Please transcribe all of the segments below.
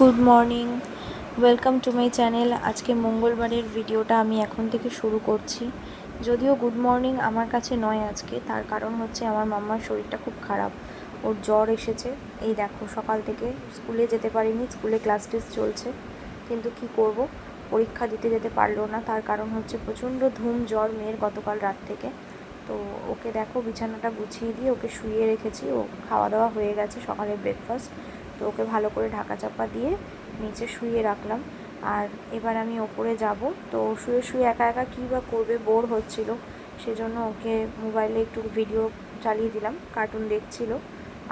Good morning. Welcome to my channel. আজকে মঙ্গলবারের ভিডিওটা আমি এখন থেকে শুরু করছি। যদিও গুড মর্নিং আমার কাছে নয় আজকে, তার কারণ হচ্ছে আমার মাম্মার শরীরটা খুব খারাপ। ওর জ্বর এসেছে। এই দেখো, সকাল থেকে স্কুলে যেতে পারিনি, স্কুলে ক্লাস টেস্ট চলছে। কিন্তু কি করব? পরীক্ষা দিতে যেতে পারল না, তার কারণ হচ্ছে প্রচণ্ড ধুম, জ্বর, মেয়ের গতকাল রাত থেকে। তো ওকে দেখো, বিছানাটা গুছিয়ে দিয়ে ওকে শুয়ে রেখেছি। ও খাওয়া দাওয়া হয়ে গেছে সকালে ব্রেকফাস্ট তো ওকে ভালো করে ঢাকা চাপা দিয়ে নিচে শুয়ে রাখলাম। আর এবার আমি ওপরে যাব। তো শুয়ে শুয়ে একা একা কী বা করবে বোর হচ্ছিল, সেজন্য ওকে মোবাইলে একটু ভিডিও চালিয়ে দিলাম, কার্টুন দেখছিল।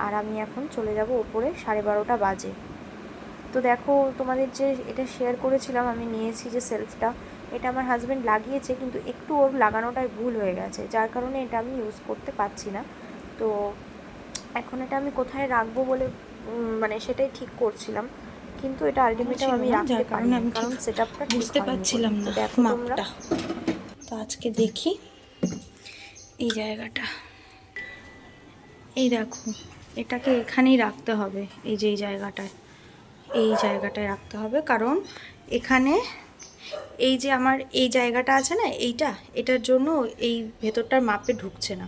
আর আমি এখন চলে যাব ওপরে সাড়ে বারোটা বাজে। তো দেখো, তোমাদের যে এটা শেয়ার করেছিলাম, আমি নিয়েছি যে সেলফটা এটা আমার হাজব্যান্ড লাগিয়েছে, কিন্তু একটু ওর লাগানোটাই ভুল হয়ে গেছে, যার কারণে এটা আমি ইউজ করতে পারছি না। তো এখন এটা আমি কোথায় রাখব বলে মানে সেটাই ঠিক করছিলাম। কিন্তু এটা আলটিমেটাম আমি রাখতে পারি কারণে আমি কারণ সেটআপটা বুঝতে পারছিলাম না দেখো মাপটা। তো আজকে দেখি এই জায়গাটা। এই দেখো এটাকে এখানেই রাখতে হবে এই যে এই জায়গাটায়। এই জায়গাটায় রাখতে হবে কারণ এখানে এই যে আমার এই জায়গাটা আছে না, এইটা, এটার জন্য এই ভেতরটার মাপে ঢুকছে না।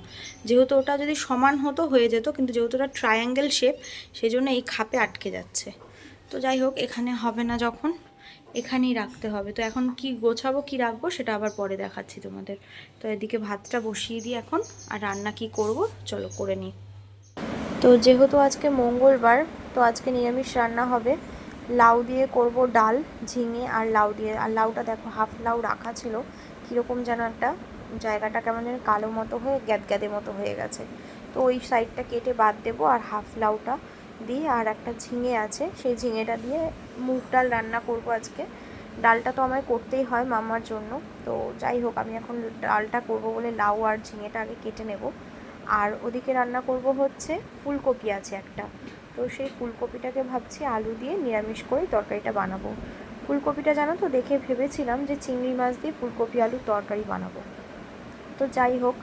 যেহেতু ওটা যদি সমান হতো, হয়ে যেত, কিন্তু যেহেতু ওটা ট্রায়াঙ্গেল শেপ সেই জন্য এই খাপে আটকে যাচ্ছে। তো যাই হোক, এখানে হবে না যখন, এখানেই রাখতে হবে। তো এখন কি গোছাবো, কি রাখব, সেটা আবার পরে দেখাচ্ছি তোমাদের। তো এদিকে ভাতটা বসিয়ে দিই এখন, আর রান্না কি করব, চলো করে নিই। তো যেহেতু আজকে মঙ্গলবার, তো আজকে নিরামিষ রান্না হবে। লাউ দিয়ে করব ডাল, ঝিঙে আর লাউ দিয়ে, আর লাউটা দেখো হাফ লাউ রাখা ছিল। কীরকম যেন একটা জায়গাটা কেমন যেন কালো মতো হয়ে গ্যাদগ্যাদে মতো হয়ে গেছে। তো ওই সাইডটা কেটে বাদ দেবো আর হাফ লাউটা দিয়ে, আর একটা ঝিঙে আছে, সেই ঝিঙেটা দিয়ে মুগ ডাল রান্না করব আজকে। ডালটা তো আমায় করতেই হয় মামার জন্য। তো যাই হোক, আমি এখন ডালটা করব বলে লাউ আর ঝিঙেটা আগে কেটে নেব। আর ওদিকে রান্না করব হচ্ছে ফুলকপি আছে একটা। তো সেই ফুলকপিটাকে ভাবছি আলু দিয়ে নিরামিষ করে তরকারিটা বানাবো। ফুলকপিটা জানো তো, দেখে ভেবেছিলাম যে চিংড়ি মাছ দিয়ে ফুলকপি আলুর তরকারি বানাবো। তো যাই হোক,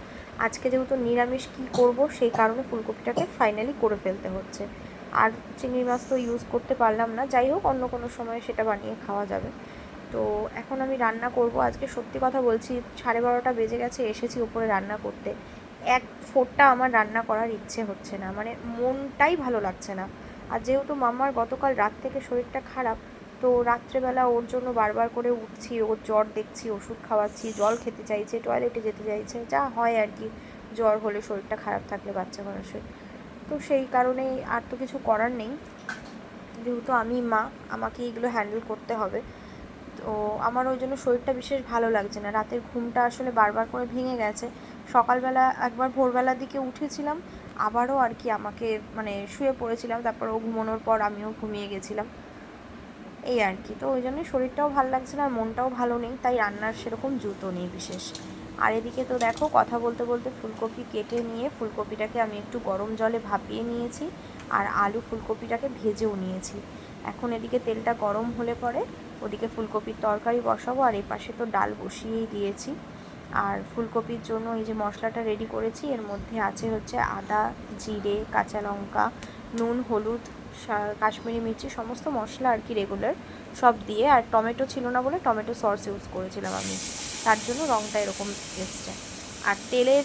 আজকে যেহেতু নিরামিষ কী করব সেই কারণে ফুলকপিটাকে ফাইনালি করে ফেলতে হচ্ছে। আর চিংড়ি মাছ তো ইউজ করতে পারলাম না, যাই হোক, অন্য কোনো সময় সেটা বানিয়ে খাওয়া যাবে। তো এখন আমি রান্না করব। আজকে সত্যি কথা বলছি, সাড়ে বারোটা বেজে গেছে, এসেছি উপরে রান্না করতে। এক ফোঁটা আমার রান্না করার ইচ্ছে হচ্ছে না মানে মনটাই ভালো লাগছে না। আর যেহেতু মামার গতকাল রাত থেকে শরীরটা খারাপ, তো রাত্রেবেলা ওর জন্য বারবার করে উঠছি, ওর জ্বর দেখছি, ওষুধ খাওয়াচ্ছি, জল খেতে চাইছে, টয়লেটে যেতে চাইছে, যা হয় আর কি, জ্বর হলে শরীরটা খারাপ থাকলে বাচ্চা মানুষের। তো সেই কারণেই আর তো কিছু করার নেই। যেহেতু আমি মা, আমাকে এগুলো হ্যান্ডেল করতে হবে। তো আমার ওই জন্য শরীরটা বিশেষ ভালো লাগছে না। রাতের ঘুমটা আসলে বারবার করে ভেঙে গেছে। সকালবেলা একবার ভোরবেলার দিকে উঠেছিলাম, আবারও আর কি আমাকে মানে শুয়ে পড়েছিলাম, তারপর ও ঘুমানোর পর আমিও ঘুমিয়ে গেছিলাম। এই আর কি, তো ওই জন্য শরীরটাও ভালো লাগছে না আর মনটাও ভালো নেই, তাই রান্নার সেরকম জুতো নেই বিশেষ। আর এদিকে তো দেখো, কথা বলতে বলতে ফুলকপি কেটে নিয়ে ফুলকপিটাকে আমি একটু গরম জলে ভাপিয়ে নিয়েছি আর আলু ফুলকপিটাকে ভেজেও নিয়েছি। এখন এদিকে তেলটা গরম হলে পরে ওদিকে ফুলকপির তরকারি বসাবো আর এই পাশে তো ডাল বসিয়েই দিয়েছি। আর ফুলকপির জন্য এই যে মশলাটা রেডি করেছি, এর মধ্যে আছে হচ্ছে আদা, জিরে, কাঁচা লঙ্কা, নুন, হলুদ কাশ্মীরি মির্চি, সমস্ত মশলা আর কি রেগুলার সব দিয়ে। আর টমেটো ছিল না বলে টমেটো সস ইউজ করেছিলাম আমি। তার জন্য রঙটা এরকম এসছে। আর তেলের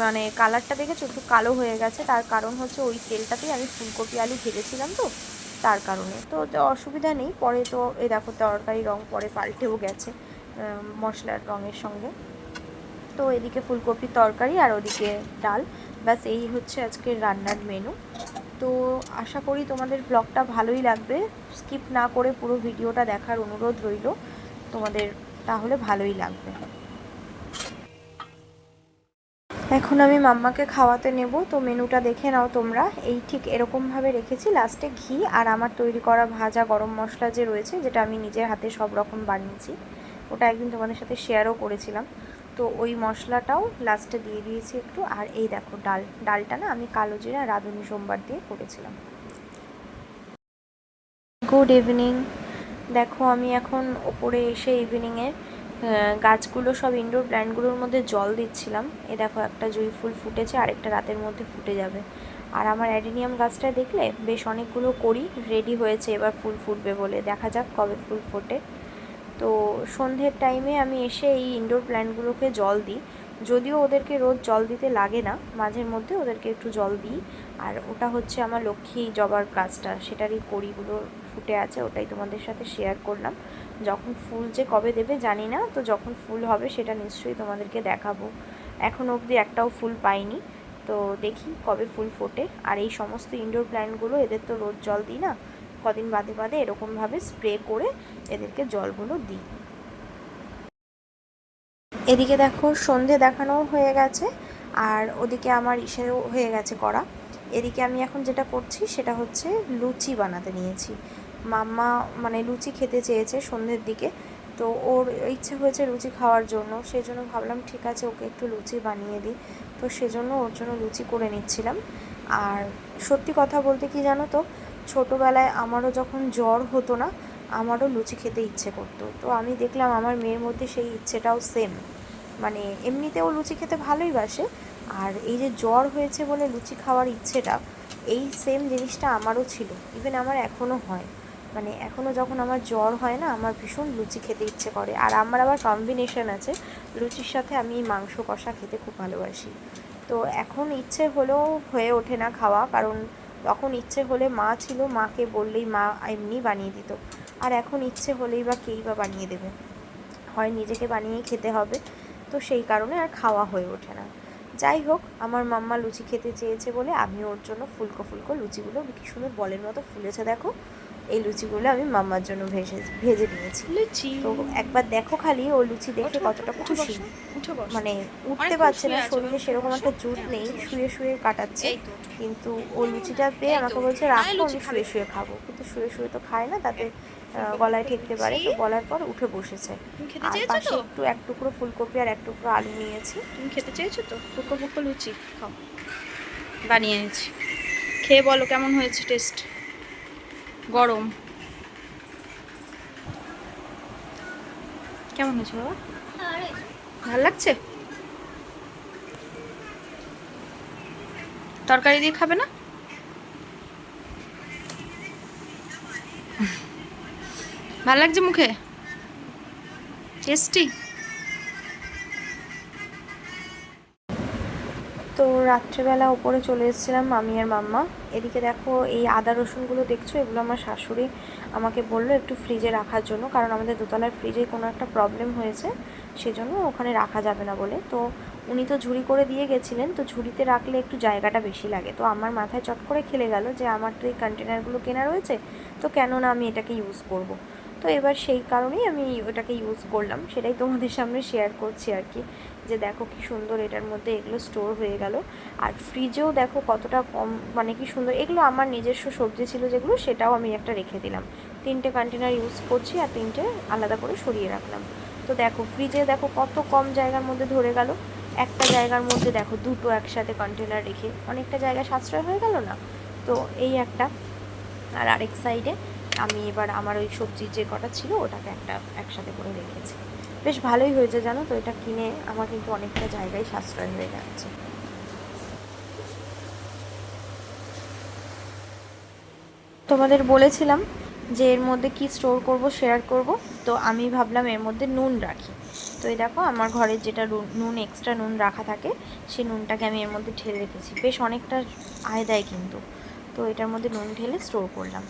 মানে কালারটা দেখেছ? একটু কালো হয়ে গেছে। তার কারণ হচ্ছে ওই তেলটাতেই আমি ফুলকপি, আলু ভেজেছিলাম তো, তার কারণে। তো অসুবিধা নেই। পরে তো, এই দেখো তরকারি রং পরে পাল্টেও গেছে মশলার রঙের সঙ্গে। তো এদিকে ফুলকপি তরকারি আর ওদিকে ডাল। ব্যাস, এই হচ্ছে আজকের রান্নার মেনু তো আশা করি তোমাদের ব্লগটা ভালোই লাগবে। স্কিপ না করে পুরো ভিডিওটা দেখার অনুরোধ রইল। তোমাদের তাহলে ভালোই লাগবে। এখন আমি মাম্মাকে খাওয়াতে নেব। তো মেনুটা দেখে নাও তোমরা। এই ঠিক এরকমভাবে রেখেছি। লাস্টে ঘি আর আমার তৈরি করা ভাজা গরম মশলা যে রয়েছে, যেটা আমি নিজের হাতে সব রকম বানিয়েছি, ওটা একদিন তোমাদের সাথে শেয়ারও করেছিলাম। তো ওই মশলাটাও লাস্টে দিয়ে দিয়েছি একটু। আর এই দেখো ডাল, ডালটা না আমি কালো জিরা, রাঁধুনি, সোমবার দিয়ে করেছিলাম। গুড ইভিনিং দেখো আমি এখন ওপরে এসে ইভিনিংয়ে গাছগুলো সব ইনডোর প্ল্যান্টগুলোর মধ্যে জল দিচ্ছিলাম। এ দেখো একটা জুঁই ফুল ফুটেছে, আরেকটা রাতের মধ্যে ফুটে যাবে। আর আমার অ্যাডিনিয়াম গাছটা দেখলে বেশ অনেকগুলো করি রেডি হয়েছে, এবার ফুল ফুটবে বলে। দেখা যাক কবে ফুল ফোটে। তো সন্ধ্যের টাইমে আমি এসে এই ইনডোর প্ল্যান্টগুলোকে জল দিই। যদিও ওদেরকে রোজ জল দিতে লাগে না মাঝের মধ্যে ওদেরকে একটু জল দিই। আর ওটা হচ্ছে আমার লক্ষ্মী জবার গাছটা সেটারই কড়িগুলো ফুটে আছে, ওটাই তোমাদের সাথে শেয়ার করলাম। যখন ফুল যে কবে দেবে জানি না, তো যখন ফুল হবে সেটা নিশ্চয়ই তোমাদেরকে দেখাবো। এখন অবধি একটাও ফুল পাইনি, তো দেখি কবে ফুল ফোটে। আর এই সমস্ত ইনডোর প্ল্যান্টগুলো এদের তো রোজ জল দিই না কদিন বাদে বাদে এরকমভাবে স্প্রে করে এদেরকে জলগুলো দিই। এদিকে দেখো সন্ধে দেখানোও হয়ে গেছে, আর ওদিকে আমার ইসেও হয়ে গেছে করা। এদিকে আমি এখন যেটা করছি সেটা হচ্ছে লুচি বানাতে নিয়েছি। মাম্মা মানে লুচি খেতে চেয়েছে সন্ধ্যের দিকে, তো ওর ইচ্ছে হয়েছে লুচি খাওয়ার জন্য সেই জন্য ভাবলাম ঠিক আছে ওকে একটু লুচি বানিয়ে দিই, তো সেজন্য ওর জন্য লুচি করে নিচ্ছিলাম। আর সত্যি কথা বলতে কি জানো তো ছোটোবেলায় আমারও যখন জ্বর হতো না, আমারও লুচি খেতে ইচ্ছে করতো। তো আমি দেখলাম আমার মেয়ের মধ্যে সেই ইচ্ছেটাও সেম মানে এমনিতেও লুচি খেতে ভালোই বাসে, আর এই যে জ্বর হয়েছে বলে লুচি খাওয়ার ইচ্ছেটা, এই সেম জিনিসটা আমারও ছিল। ইভেন আমার এখনও হয়। মানে এখনও যখন আমার জ্বর হয় না, আমার ভীষণ লুচি খেতে ইচ্ছে করে। আর আমার আবার কম্বিনেশন আছে, লুচির সাথে আমি মাংস কষা খেতে খুব ভালোবাসি। তো এখন ইচ্ছে হলেও হয়ে ওঠে না খাওয়া, কারণ তখন ইচ্ছে হলে মা ছিল, মাকে বললেই মা এমনি বানিয়ে দিত। আর এখন ইচ্ছে হলেই বা কেই বা বানিয়ে দেবে। হয় নিজেকে বানিয়েই খেতে হবে, তো সেই কারণে আর খাওয়া হয়ে ওঠে না। যাই হোক, আমার মাম্মা লুচি খেতে চেয়েছে বলে আমি ওর জন্য ফুলকো ফুলকো লুচিগুলো কি সুন্দর বলের মতো ফুলেছে, দেখো। এই লুচিগুলো আমি মাম্মার জন্য ভেজে ভেজে নিয়েছি লুচি? তো একবার দেখো খালি ও লুচি দেখে কতটা খুশি। মানে উঠতে পারছে না শরীরে সেরকম একটা। জুট নেই শুয়ে শুয়ে কাটাচ্ছে। কিন্তু ও লুচিটা পেয়ে আমাকে বলছে রাখো আমি শুয়ে শুয়ে খাব। কিন্তু শুয়ে শুয়ে তো খায় না তাতে গলায় ঠেকতে পারে। তো বলার পর উঠে বসেছে। খেতে আর পাশে একটু এক টুকরো ফুলকপি আর এক টুকরো আলু নিয়েছি। তুমি খেতে চেয়েছো তো? ফুকো লুচি। খাও। বানিয়ে এনেছি খেয়ে বলো কেমন হয়েছে টেস্ট? গরম। কেমন হয়েছে বাবা? ভালো লাগছে? তরকারি দিয়ে খাবে না? ভালো লাগছে মুখে? টেস্টি তো রাত্রেবেলা ওপরে চলে এসেছিলাম মামি আর মাম্মা। এদিকে দেখো এই আদা রসুনগুলো দেখছ? এগুলো আমার শাশুড়ি আমাকে বলল একটু ফ্রিজে রাখার জন্য, কারণ আমাদের দোতলার ফ্রিজে কোনো একটা প্রবলেম হয়েছে, সেজন্য ওখানে রাখা যাবে না বলে। তো উনি তো ঝুড়ি করে দিয়ে গেছিলেন, তো ঝুড়িতে রাখলে একটু জায়গাটা বেশি লাগে। তো আমার মাথায় চট করে খেলে গেল যে, আমার তো এই কন্টেনারগুলো কেনা রয়েছে, তো কেন না আমি এটাকে ইউজ করব। তো এবার সেই কারণেই আমি ওটাকে ইউজ করলাম। সেটাই তোমাদের সামনে শেয়ার করছি আর কি। যে দেখো কি সুন্দর এটার মধ্যে এগুলো স্টোর হয়ে গেল। আর ফ্রিজেও দেখো কতটা কম মানে কি সুন্দর। এগুলো আমার নিজস্ব সবজি ছিল যেগুলো, সেটাও আমি একটা রেখে দিলাম। তিনটে কন্টেনার ইউজ করছি আর তিনটে আলাদা করে সরিয়ে রাখলাম। তো দেখো ফ্রিজে দেখো কত কম জায়গার মধ্যে ধরে গেল। একটা জায়গার মধ্যে দেখো দুটো একসাথে কন্টেনার রেখে অনেকটা জায়গা সাশ্রয় হয়ে গেল না? তো এই একটা। আর আরেক সাইডে আমি এবার আমার ওই সবজির যে কটা ছিল, ওটাকে একটা একসাথে করে রেখেছি। বেশ ভালোই হয়েছে জানো তো, এটা কিনে আমার কিন্তু অনেকটা জায়গায় সাশ্রয় হয়ে যাচ্ছে। তোমাদের বলেছিলাম যে এর মধ্যে কি স্টোর করব শেয়ার করব, তো আমি ভাবলাম এর মধ্যে নুন রাখি। তো এই দেখো, আমার ঘরের যেটা নুন এক্সট্রা নুন রাখা থাকে, সেই নুনটাকে আমি এর মধ্যে ঢেলে রেখেছি। বেশ অনেকটা আয় দেয় কিন্তু। তো এটার মধ্যে নুন ঢেলে স্টোর করলাম।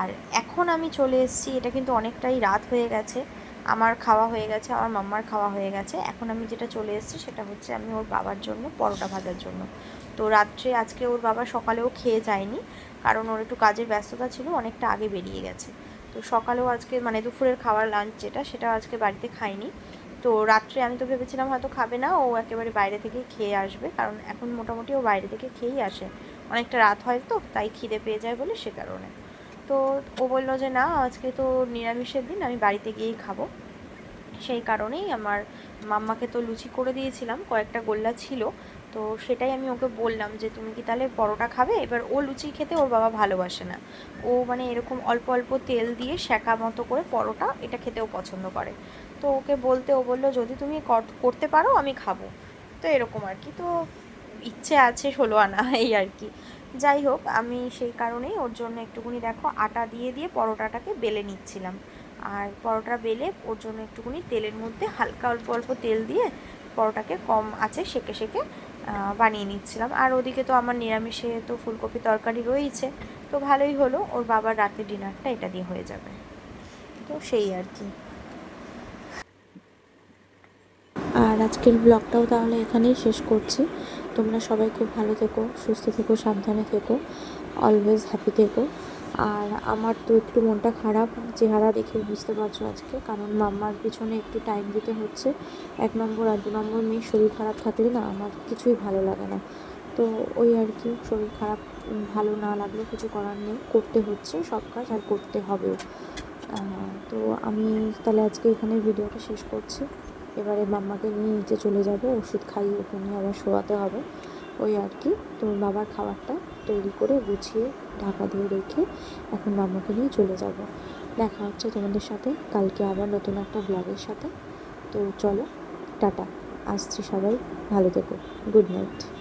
আর এখন আমি চলে এসেছি, এটা কিন্তু অনেকটাই রাত হয়ে গেছে, আমার খাওয়া হয়ে গেছে, আমার মাম্মার খাওয়া হয়ে গেছে। এখন আমি যেটা চলে এসেছি সেটা হচ্ছে আমি ওর বাবার জন্য পরোটা ভাজার জন্য। তো রাত্রে আজকে ওর বাবা সকালেও খেয়ে যায়নি, কারণ ওর একটু কাজের ব্যস্ততা ছিল, অনেকটা আগে বেরিয়ে গেছে। তো সকালেও আজকে মানে দুপুরের খাওয়ার লাঞ্চ যেটা, সেটা আজকে বাড়িতে খাইনি। তো রাত্রে আমি তো ভেবেছিলাম হয়তো খাবে না, ও একেবারে বাইরে থেকেই খেয়ে আসবে, কারণ এখন মোটামুটি ও বাইরে থেকে খেয়েই আসে। অনেকটা রাত হয় তো, তাই খিদে পেয়ে যায় বলে সে কারণে। তো ও বলল যে, না, আজকে তো নিরামিষের দিন, আমি বাড়িতে গিয়েই খাব। সেই কারণেই আমার মাম্মাকে তো লুচি করে দিয়েছিলাম, কয়েকটা গোল্লা ছিল। তো সেটাই আমি ওকে বললাম যে, তুমি কি তাহলে পরোটা খাবে? এবার ও লুচি খেতে ওর বাবা ভালোবাসে না। ও মানে এরকম অল্প অল্প তেল দিয়ে শেখা মতো করে পরোটা এটা খেতেও পছন্দ করে। তো ওকে বলতে ও বলল, যদি তুমি কর- করতে পারো, আমি খাব। তো এরকম আর কি। তো ইচ্ছে আছে ষোলো আনা, এই আর কি। যাই হোক, আমি সেই কারণেই ওর জন্য একটুখানি দেখো আটা দিয়ে দিয়ে পরোটাটাকে বেলে নিচ্ছিলাম। আর পরোটা বেলে ওর জন্য একটুখানি তেলের মধ্যে হালকা অল্প অল্প তেল দিয়ে পরোটাকে কম আছে সেকে সেকে বানিয়ে নিচ্ছিলাম। আর ওদিকে তো আমার নিরামিষে তো ফুলকপি তরকারি রয়েছে তো ভালোই হলো, ওর বাবার রাতে ডিনারটা এটা দিয়ে হয়ে যাবে। তো সেই আর কি। আর আজকের ব্লগটাও তাহলে এখানেই শেষ করছি। তোমরা সবাই খুব ভালো থেকো, সুস্থ থেকো, সাবধানে থেকো অলওয়েজ হ্যাপি থেকো। আর আমার তো একটু মনটা খারাপ, চেহারা দেখে বুঝতে পারছ আজকে, কারণ মাম্মার পিছনে একটু টাইম দিতে হচ্ছে। এক নম্বর আর দু নম্বর মেয়ে শরীর খারাপ থাকলে না আমার কিছুই ভালো লাগে না। তো ওই আর কি, শরীর খারাপ ভালো না লাগলেও কিছু করার নেই, করতে হচ্ছে, সব কাজ আর করতে হবেও। তো আমি তাহলে আজকে এখানে ভিডিওটা শেষ করছি। এবারে মাম্মাকে নিয়ে নিচে চলে যাব, ওষুধ খাইয়ে ওকে নিয়ে আবার শোয়াতে হবে। ওই আর কি, তো বাবার খাবারটা তৈরি করে গুছিয়ে ঢাকা দিয়ে রেখে এখন মাম্মাকে নিয়ে চলে যাব। দেখা হচ্ছে তোমাদের সাথে, কালকে আবার নতুন একটা ব্লগের সাথে। তো চলো, টাটা, আসছি সবাই, ভালো থেকো গুড নাইট